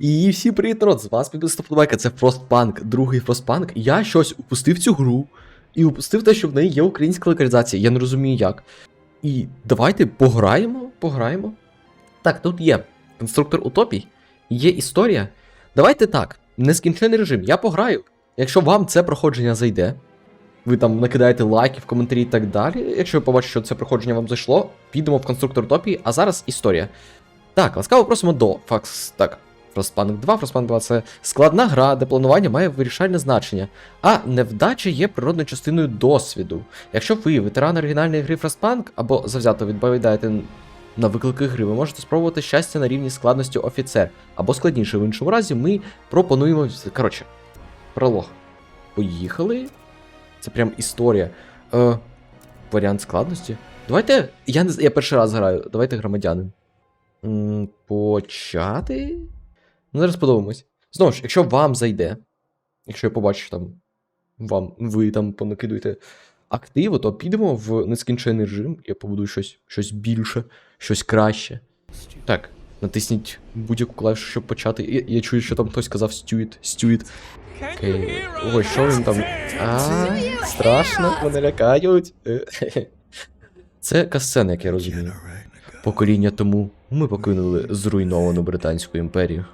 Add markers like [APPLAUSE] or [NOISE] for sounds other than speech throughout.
І всі привіт, народ, з вас підписана Подобайка, це Frostpunk, другий Frostpunk. Я щось упустив цю гру і упустив те, що в неї є українська локалізація. Я не розумію як. І давайте пограємо, пограємо. Так, тут є конструктор утопій, є історія. Давайте так, нескінчений режим. Я пограю. Якщо вам це проходження зайде, ви там накидаєте лайки в коментарі і так далі. Якщо ви побачите, що це проходження вам зайшло, підемо в конструктор утопії, а зараз історія. Так, ласкаво просимо до факс. Так, Frostpunk 2. Frostpunk 2 це складна гра, де планування має вирішальне значення, а невдача є природною частиною досвіду. Якщо ви ветеран оригінальної гри Frostpunk або завзято відповідаєте на виклики гри, ви можете спробувати щастя на рівні складності офіцер, або складніше в іншому разі, ми пропонуємо. Коротше, пролог. Поїхали. Це прям історія. Е, варіант складності. Давайте. Я не я перший раз граю. Давайте громадянин. Почати. Ну, зараз подивимось. Знову ж, якщо вам зайде, якщо я побачу, там вам, ви там понакидуєте активу, то підемо в нескінчений режим. Я побудую щось, щось більше, щось краще. Так, натисніть будь-яку клавішу, щоб почати. Я, я чую, що там хтось сказав стюїт, стюїт. Окей. Ой, що він там? А, страшно, мене лякають. [LAUGHS] Це касцена, як я розумію. Покоління тому ми покинули зруйновану Британську імперію.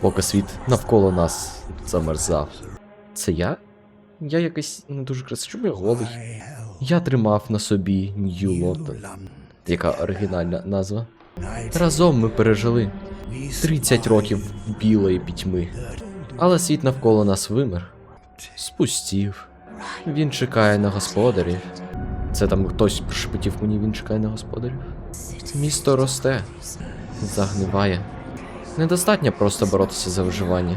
Поки світ навколо нас замерзав. Це я? Я якийсь не дуже красивий. Чому я голий? Я тримав на собі Нью Лондон. Яка оригінальна назва? Разом ми пережили 30 років білої пітьми. Але світ навколо нас вимер. Спустів. Він чекає на господарів. Це там хтось прошепотів мені, він чекає на господарів. Місто росте, загниває. Недостатньо просто боротися за виживання.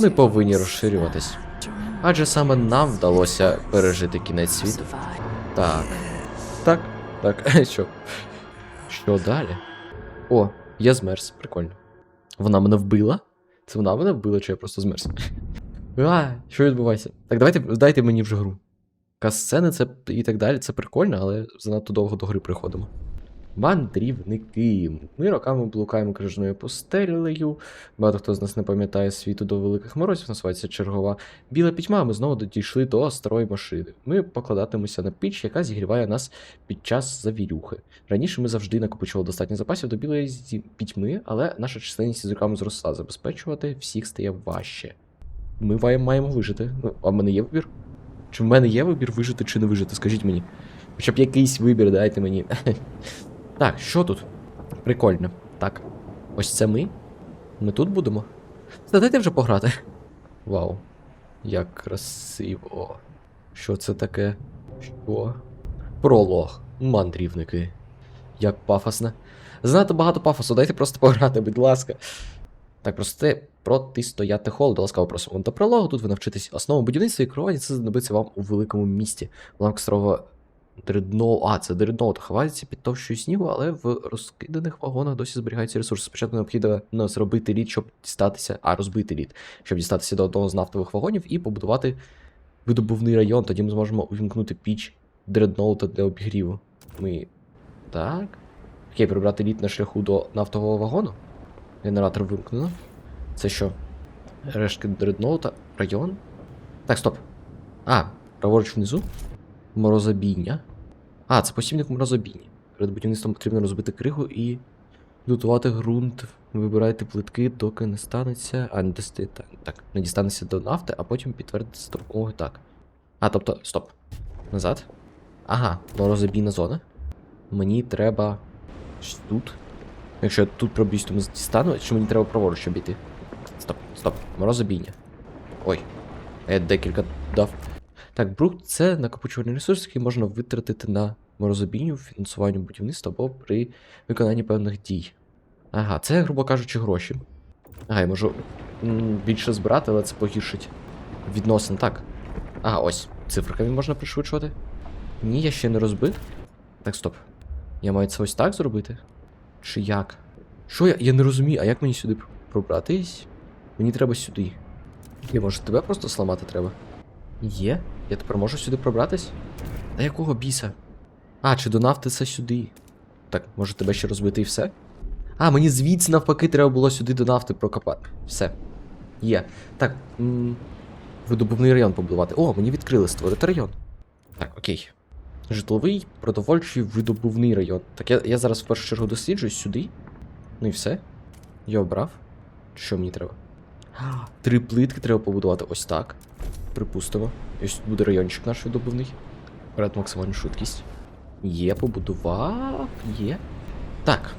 Ми повинні розширюватись. Адже саме нам вдалося пережити кінець світу. Так. Так, так, [LAUGHS] що? Що далі? О, я змерз, прикольно. Вона мене вбила? Це вона мене вбила, чи я просто змерз? [LAUGHS] А, що відбувається? Так, давайте дайте мені вже гру. Касцени це і так далі, це прикольно, але занадто довго до гри приходимо. Мандрівники. Ми роками блукаємо крижною пустелею. Багато хто з нас не пам'ятає світу до великих морозів, називається чергова. Біла пітьма, ми знову дійшли до старої машини. Ми покладатимемося на піч, яка зігріває нас під час завірюхи. Раніше ми завжди накопичували достатньо запасів до білої пітьми, але наша численність із роками зросла. Забезпечувати всіх стає важче. Ми маємо вижити. Ну, а в мене є вибір? Чи в мене є вибір вижити чи не вижити? Скажіть мені. Хоча б якийсь вибір дайте мені. Так, що тут? Прикольно. Так. Ось це ми. Ми тут будемо. Та Дайте вже пограти. Вау. Як красиво. Що це таке? Що? Пролог. Мандрівники. Як пафосно. Занадто багато пафосу, дайте просто пограти, будь ласка. Так, просто протистояти холоду, ласкаво просимо до прологу. Тут ви навчитесь основам будівництва і керування, це знадобиться вам у великому місті. Уламок дредноу. А, це дредноут ховається під товщою снігу, але в розкиданих вагонах досі зберігаються ресурси. Спочатку необхідно зробити лід, щоб дістатися, а розбити лід, щоб дістатися до одного з нафтових вагонів і побудувати видобувний район. Тоді ми зможемо увімкнути піч дредноута для обігріву. Ми. Так. Окей, прибрати лід на шляху до нафтового вагону. Генератор вимкнено. Це що? Рештки дредноута? Район? Так, стоп. А, праворуч внизу. Морозобійня. А, це посібник морозобійні. Перед будівництвом потрібно розбити кригу і підготувати ґрунт. Вибирайте плитки, доки не станеться. А, не дасте. Так, не дістанеться до нафти, а потім підтвердити допомогою так. А, тобто, стоп. Назад. Ага, морозобійна зона. Мені треба. Тут. Якщо я тут проб'юсь, то ми дістану, чи мені треба праворуч обійти? Стоп, стоп, морозобійня. Ой. Я декілька дав. Так, брук це накопичувальний ресурс, який можна витратити на морозобійню, фінансуванню будівництва або при виконанні певних дій. Ага, це, грубо кажучи, гроші. Ага, я можу більше збирати, але це погіршить відносин. Так. Ага, ось. Цифриками можна пришвидшувати. Ні, я ще не розбив. Так, стоп. Я маю це ось так зробити? Чи як? Що я? Я не розумію, а як мені сюди пробратись? Мені треба сюди. Я може тебе просто сламати треба? Є? Я тепер можу сюди пробратись? Та якого біса? А, чи до нафти це сюди? Так, може тебе ще розбити і все? А, мені звідси навпаки треба було сюди до нафти прокопати. Все. Є. Так. М- видобувний район побудувати. О, мені відкрили створити район. Так, окей. Житловий, продовольчий, видобувний район. Так я, я зараз в першу чергу досліджую сюди. Ну і все. Я обрав. Що мені треба? Три плитки треба побудувати ось так. Припустимо. Ось тут буде райончик наш видобувний. Вперед максимальну швидкість. Є, побудував. Є. Так.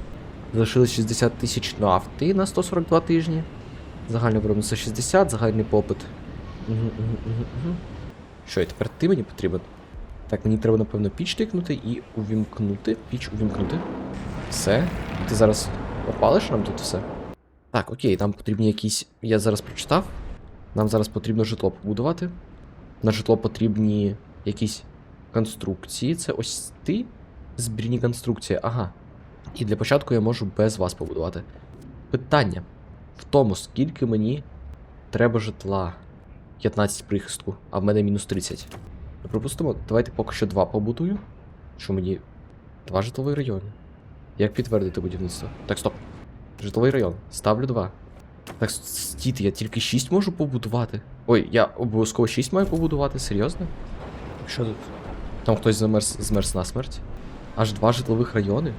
Залишилось 60 тисяч нафти на 142 тижні. Загальне виробництво 60, загальний попит. Що, і тепер ти мені потрібен? Так, мені треба, напевно, піч тикнути і увімкнути. Піч увімкнути. Все. Ти зараз опалиш нам тут все? Так, окей, нам потрібні якісь. Я зараз прочитав. Нам зараз потрібно житло побудувати. На житло потрібні якісь конструкції. Це ось ти. Збірні конструкції, ага. І для початку я можу без вас побудувати. Питання в тому, скільки мені треба житла. 15 прихистку, а в мене мінус 30. Ну, Припустимо, давайте поки що два побудую. Що мені. Два житлові райони. Як підтвердити будівництво? Так, стоп. Житловий район. Ставлю два. Так, с- я тільки 6 можу побудувати. Ой, я обов'язково 6 маю побудувати, серйозно? Що тут? Там хтось замерз, змерз на смерть? Аж два житлових райони?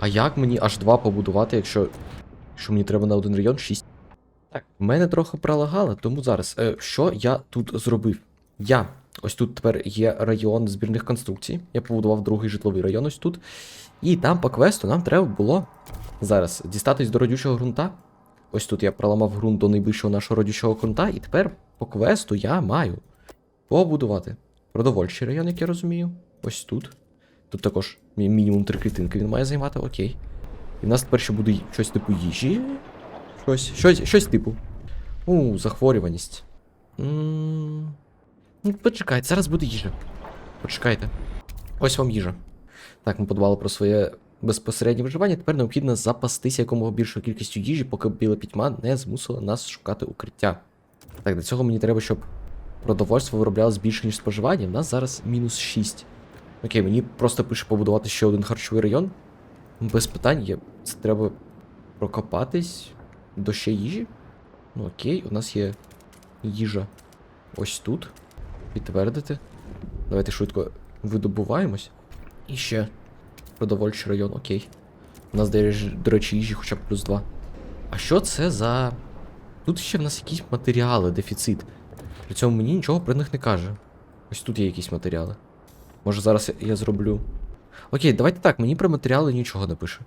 А як мені аж два побудувати, якщо. Якщо мені треба на один район 6? Так, в мене трохи пролагало, тому зараз. Е, що я тут зробив? Я. Ось тут тепер є район збірних конструкцій. Я побудував другий житловий район ось тут. І там по квесту нам треба було зараз дістатись до родючого ґрунта. Ось тут я проламав ґрунт до найближчого нашого родючого ґрунта, і тепер по квесту я маю побудувати продовольчий район, як я розумію. Ось тут. Тут також мінімум три клітинки він має займати, окей. І в нас тепер ще буде щось типу їжі. Щось, щось, щось типу. У, захворюваність. Ну, почекайте, зараз буде їжа. Почекайте. Ось вам їжа. Так, ми подбали про своє безпосереднє виживання. Тепер необхідно запастися якомога більшою кількістю їжі, поки біла пітьма не змусила нас шукати укриття. Так, для цього мені треба, щоб продовольство вироблялось більше, ніж споживання. В нас зараз мінус 6. Окей, мені просто пише побудувати ще один харчовий район. Без питань, є. Це треба прокопатись до ще їжі. Ну окей, у нас є їжа ось тут. Підтвердити. Давайте швидко видобуваємось. І ще продовольчий район, окей. У нас, до речі- їжі хоча б плюс 2. А що це за. Тут ще в нас якісь матеріали, дефіцит. При цьому мені нічого про них не каже. Ось тут є якісь матеріали. Може зараз я, зроблю. Окей, давайте так, мені про матеріали нічого не пише.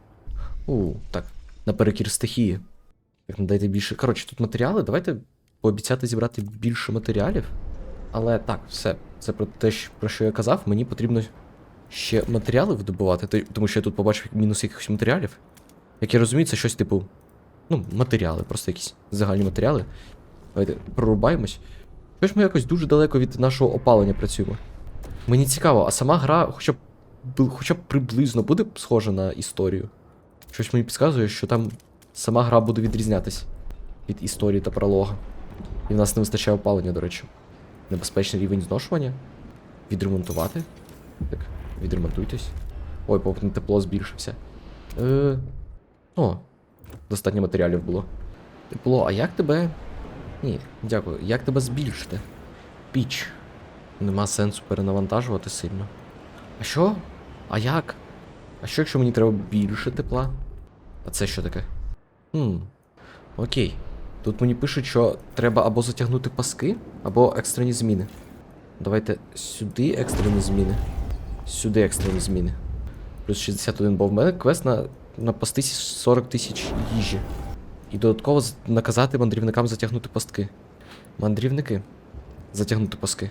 У, так, наперекір стихії. Так, надайте більше. Коротше, тут матеріали, давайте пообіцяти зібрати більше матеріалів. Але так, все. Це про те, про що я казав, мені потрібно ще матеріали видобувати, тому що я тут побачив мінус якихось матеріалів. Як я розумію, це щось типу. Ну, матеріали, просто якісь загальні матеріали. Давайте прорубаємось. Що ж ми якось дуже далеко від нашого опалення працюємо. Мені цікаво, а сама гра хоча б, хоча б приблизно буде схожа на історію. Щось мені підказує, що там сама гра буде відрізнятись від історії та пролога. І в нас не вистачає опалення, до речі. Небезпечний рівень зношування. Відремонтувати. Так, відремонтуйтесь. Ой, попит на тепло збільшився. Е... О, достатньо матеріалів було. Тепло, а як тебе. Ні, дякую. Як тебе збільшити? Піч. Нема сенсу перенавантажувати сильно. А що? А як? А що, якщо мені треба більше тепла? А це що таке? Хм. Окей. Тут мені пишуть, що треба або затягнути паски, або екстрені зміни. Давайте сюди екстрені зміни. Сюди екстрені зміни. Плюс 61, бо в мене квест на, на пастись 40 тисяч їжі. І додатково наказати мандрівникам затягнути пастки. Мандрівники. Затягнути паски.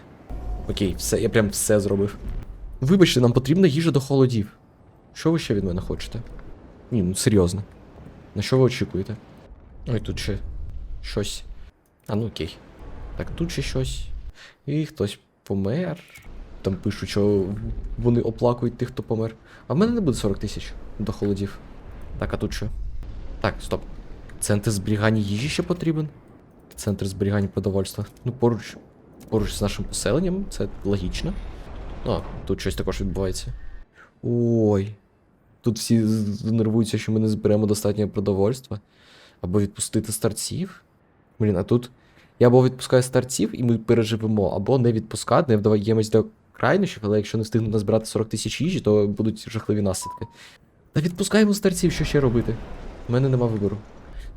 Окей, все, я прям все зробив. Вибачте, нам потрібна їжа до холодів. Що ви ще від мене хочете? Ні, ну серйозно. На що ви очікуєте? Ой, тут ще щось. А ну окей. Так, тут ще щось. І хтось помер. Там пишуть, що вони оплакують тих, хто помер. А в мене не буде 40 тисяч до холодів. Так, а тут що? Так, стоп. Центр зберігання їжі ще потрібен. Центр зберігання продовольства. Ну, поруч. Поруч з нашим поселенням, це логічно. О, тут щось також відбувається. Ой. тут всі нервуються, що ми не зберемо достатньо продовольства. Або відпустити старців. Блін, а тут я або відпускаю старців, і ми переживемо, або не відпускати, не вдаємось до крайнощів, але якщо не встигнуть назбирати 40 тисяч їжі, то будуть жахливі наслідки. Та відпускаємо старців, що ще робити? У мене нема вибору.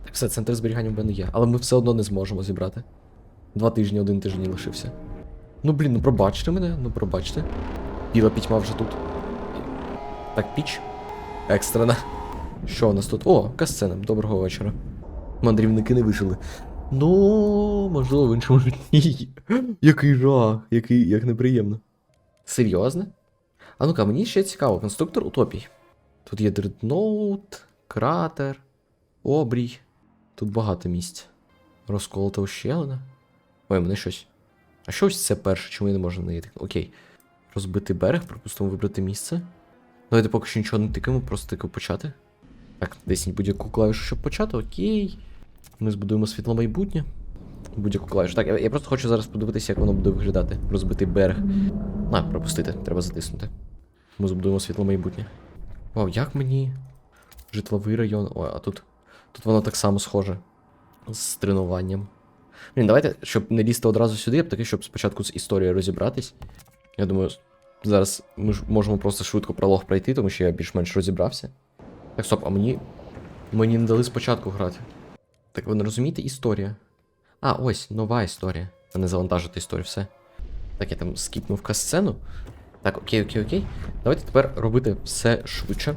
Так все, центр зберігання в мене є, але ми все одно не зможемо зібрати. Два тижні, один тиждень лишився. Ну блін, ну пробачте мене, ну пробачте. Біла пітьма вже тут. Так, піч. Екстрена. Що у нас тут? О, касцена. Доброго вечора. Мандрівники не вижили. Ну, можливо, в іншому житті. [LAUGHS] Який жах, який, як неприємно. Серйозно? А ну-ка, мені ще цікаво, конструктор утопій. Тут є дредноут, кратер, обрій. Тут багато місць. Розколота ущелина. Ой, мене щось. А що ось це перше, чому я не можу знайти? Окей. Розбитий берег, припустимо, вибрати місце. Давайте поки що нічого не тикаємо, просто тикав почати. Так, десь будь-яку клавішу, щоб почати, окей. Ми збудуємо світло майбутнє. Будь-яку клавішу. Так, я, я просто хочу зараз подивитися, як воно буде виглядати. Розбитий берег. А, пропустити, треба затиснути. Ми збудуємо світло майбутнє. Вау, як мені. Житловий район. Ой, а тут. Тут воно так само схоже. З тренуванням. Блін, давайте, щоб не лізти одразу сюди, я б таки, щоб спочатку з історією розібратись. Я думаю, зараз ми ж можемо просто швидко пролог пройти, тому що я більш-менш розібрався. Так, стоп, а мені. Мені не дали спочатку грати. Так ви не розумієте історія? А, ось, нова історія. А не завантажити історію, все. Так, я там скіпнув касцену. Так, окей, окей, окей. Давайте тепер робити все швидше.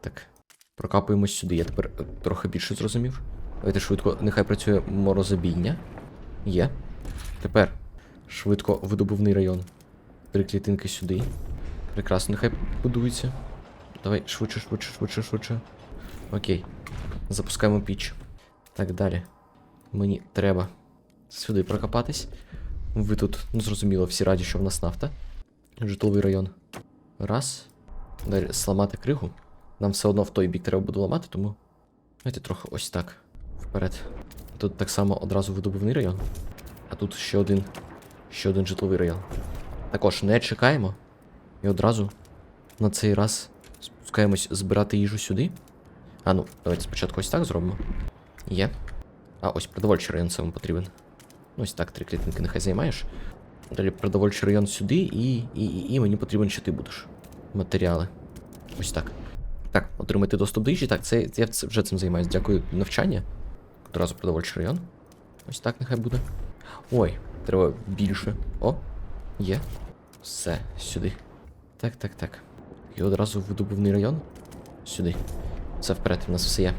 Так, прокапуємось сюди. Я тепер е, трохи більше зрозумів. Давайте швидко, нехай працює морозобійня. Є. Тепер швидко видобувний район. Три клітинки сюди. Прекрасно, нехай будується. Давай, швидше, швидше, швидше, швидше. Окей. Запускаємо піч. Так, далі. Мені треба сюди прокопатись. Ви тут, ну зрозуміло, всі раді, що в нас нафта. Житловий район. Раз. Далі сламати кригу. Нам все одно в той бік треба буде ламати, тому. Давайте трохи ось так. Вперед. Тут так само одразу видобувний район. А тут ще один. Ще один житловий район. Також не чекаємо. І одразу на цей раз спускаємось збирати їжу сюди. А ну, давайте спочатку ось так зробимо. Є. А, ось продовольчий район це вам потрібен. Ну, Ось так, три клітинки нехай займаєш. Далі продовольчий район сюди, і, і, і, і мені потрібен, що ти будеш. Матеріали. Ось так. Так, отримати доступ до їжі. Так, це я вже цим займаюсь. Дякую, навчання. Одразу продовольчий район. Ось так нехай буде. Ой, треба більше. О, є. Все, сюди. Так, так, так. І одразу видобувний район. Сюди. Все вперед, у нас все є.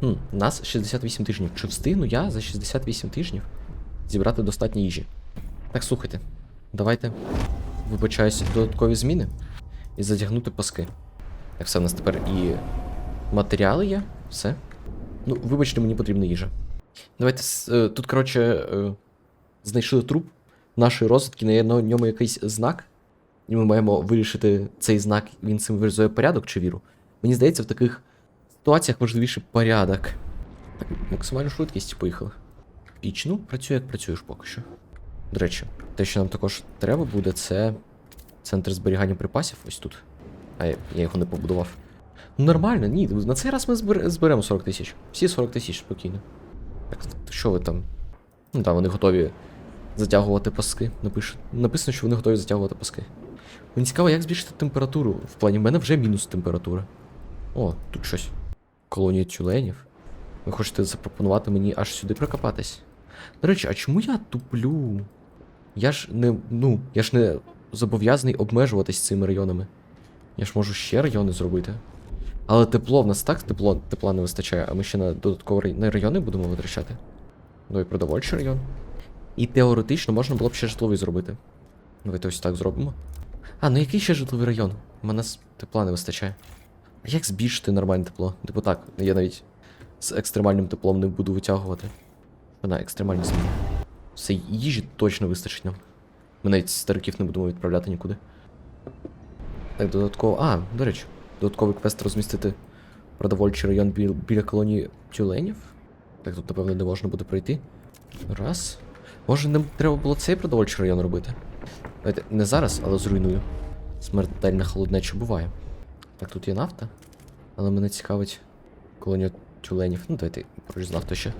Хм, у нас 68 тижнів. Чи встигну я за 68 тижнів зібрати достатньо їжі? Так, слухайте. Давайте вибачаюсь додаткові зміни і затягнути паски. Так, все, у нас тепер і матеріали є, все. Ну, вибачте, мені потрібна їжа. Давайте. е, Тут, коротше, е, знайшли труп нашої розвідки, на на ньому якийсь знак. І ми маємо вирішити цей знак, він символізує порядок чи віру. Мені здається, в таких ситуаціях важливіше порядок. Так, максимальну швидкість поїхали. Піч, ну, працює, як працюєш поки що. До речі, те, що нам також треба буде, це центр зберігання припасів ось тут. А я, його не побудував. Ну нормально, ні, на цей раз ми збер, зберемо 40 тисяч. Всі 40 тисяч спокійно. Так, що ви там? Ну так, вони готові затягувати паски. Напиш... Написано, що вони готові затягувати паски. Мені цікаво, як збільшити температуру. В плані в мене вже мінус температура. О, тут щось. Колонія тюленів. Ви хочете запропонувати мені аж сюди прокопатись? До речі, а чому я туплю? Я ж не. Ну, я ж не зобов'язаний обмежуватись цими районами. Я ж можу ще райони зробити. Але тепло, в нас так тепло, тепла не вистачає, а ми ще на додаткові райони будемо витрачати. Ну і продовольчий район. І теоретично можна було б ще житловий зробити. Давайте ось так зробимо. А, ну який ще житловий район? У мене тепла не вистачає. А як збільшити нормальне тепло? Типу так, я навіть з екстремальним теплом не буду витягувати. Вона екстремальні зміни. Все, їжі точно вистачить нам. Ми навіть стариків не будемо відправляти нікуди. Так, додатково. А, до речі, додатковий квест розмістити продовольчий район біля, біля колонії тюленів. Так, тут, напевно, не можна буде пройти. Раз. Може, не треба було цей продовольчий район робити? Давайте, не зараз, але зруйную. Смертельна холоднеча буває. Так, тут є нафта. Але мене цікавить колонія тюленів. Ну, давайте знав то ще.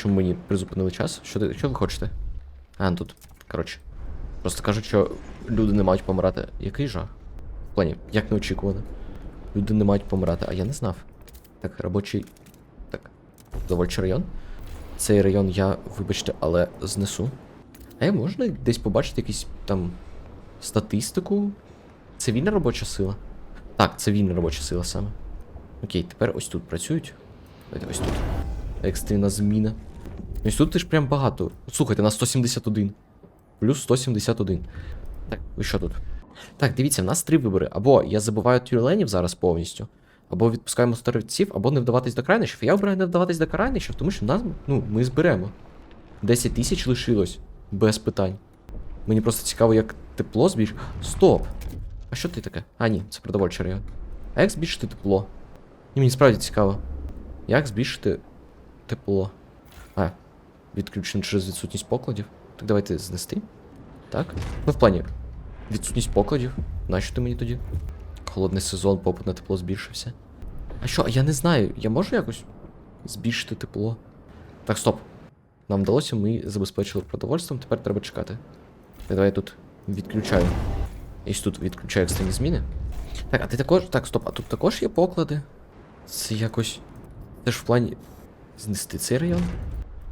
Чому мені призупинили час? Що, ти, що ви хочете? А, ну тут. Коротше. Просто кажуть, що люди не мають помирати. Який жах? В плані, як неочікувано. Люди не мають помирати, а я не знав. Так, робочий. Так. Довольчий район. Цей район я, вибачте, але знесу. А я можна десь побачити якусь там статистику? Цивільна робоча сила? Так, цивільна робоча сила саме. Окей, тепер ось тут працюють. Давайте ось тут. Екстрена зміна. Ось тут теж прям багато. Слухайте, на 171. Плюс 171. Так, ви що тут? Так, дивіться, в нас три вибори. Або я забуваю тюрленів зараз повністю, або відпускаємо старців, або не вдаватись до крайнощів. Я обираю не вдаватись до крайнощів, тому що нас, ну, ми зберемо. 10 тисяч лишилось. Без питань. Мені просто цікаво, як тепло збільш. Стоп! А що ти таке? А, ні, це продовольчий район. А як збільшити тепло? І мені справді цікаво. Як збільшити тепло? Відключено через відсутність покладів. Так давайте знести. Так? Ну, в плані. Відсутність покладів. Нащо ти мені тоді? Холодний сезон, попит на тепло збільшився. А що, я не знаю, я можу якось збільшити тепло? Так, стоп. Нам вдалося, ми забезпечили продовольством, тепер треба чекати. Так, давай я тут відключаю. І тут відключаю екстрені зміни. Так, а ти також. Так, стоп, а тут також є поклади. Це якось. Теж в плані знести цей район.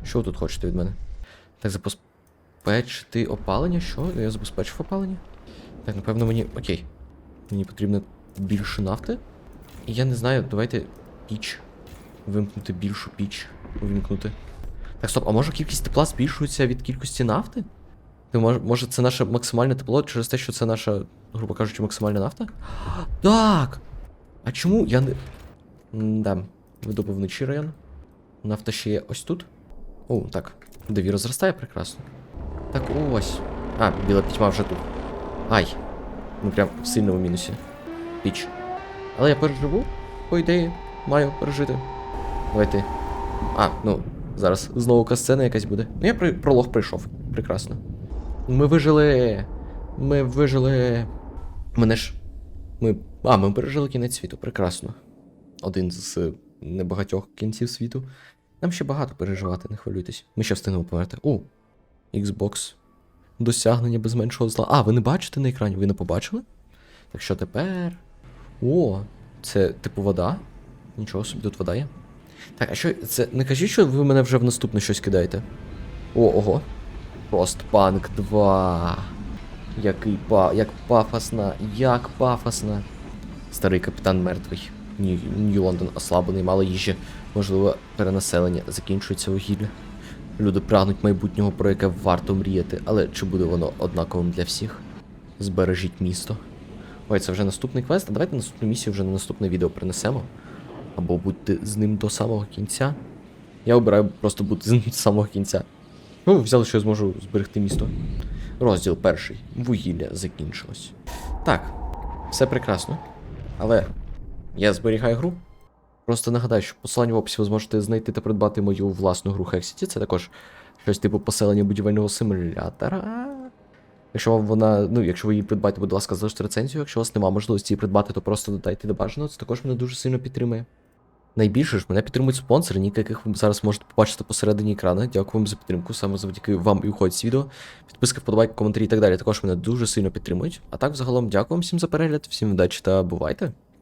Що ви тут хочете від мене? Так, забезпечити опалення? Що? Я забезпечив опалення? Так, напевно, мені. Окей. Мені потрібно більше нафти. І я не знаю, давайте піч. Вимкнути більшу піч. Вимкнути. Так, стоп, а може кількість тепла збільшується від кількості нафти? Ти може, може це наше максимальне тепло через те, що це наша, грубо кажучи, максимальна нафта? [GASPS] Так! А чому я не. Да, видобувничий район. Нафта ще є ось тут. О, так. Довіра зростає прекрасно. Так ось. А, біла пітьма вже тут. Ай. Ну прям в сильному мінусі. Піч. Але я переживу, по ідеї, маю пережити. Давайте. А, ну, зараз знову касцена якась буде. Ну я при... пролог прийшов. Прекрасно. Ми вижили. Ми вижили. Мене ж. Ми. А, ми пережили кінець світу, прекрасно. Один з небагатьох кінців світу. Нам ще багато переживати, не хвилюйтесь. Ми ще встигнемо померти. О! Xbox. Досягнення без меншого зла. А, ви не бачите на екрані? Ви не побачили? Так що тепер. О, це типу вода. Нічого собі, тут вода є. Так, а що це. Не кажіть, що ви мене вже в наступне щось кидаєте. О, ого. Постпанк 2. Який па. Як пафосно, як пафосно. Старий капітан мертвий. Нью, Нью Лондон ослаблений, мало їжі. Можливо, перенаселення закінчується вугілля. Люди прагнуть майбутнього, про яке варто мріяти, але чи буде воно однаковим для всіх? Збережіть місто. Ой, це вже наступний квест. А давайте наступну місію вже на наступне відео принесемо. Або будьте з ним до самого кінця. Я обираю просто бути з ним до самого кінця. Ну, взяли, що я зможу зберегти місто. Розділ перший. Вугілля закінчилось. Так, все прекрасно. Але я зберігаю гру. Просто нагадаю, що посилання в описі ви зможете знайти та придбати мою власну гру Hexity. Це також щось типу поселення будівельного симулятора. Якщо вам вона, ну, якщо ви її придбаєте, будь ласка, залиште рецензію. Якщо у вас немає можливості її придбати, то просто додайте до бажаного. Це також мене дуже сильно підтримує. Найбільше ж мене підтримують спонсори, ніки яких ви зараз можете побачити посередині екрану. Дякую вам за підтримку, саме завдяки вам і уходить з відео. Підписки, вподобайки, коментарі і так далі. Також мене дуже сильно підтримують. А так, взагалом, дякую вам всім за перегляд, всім удачі та бувайте!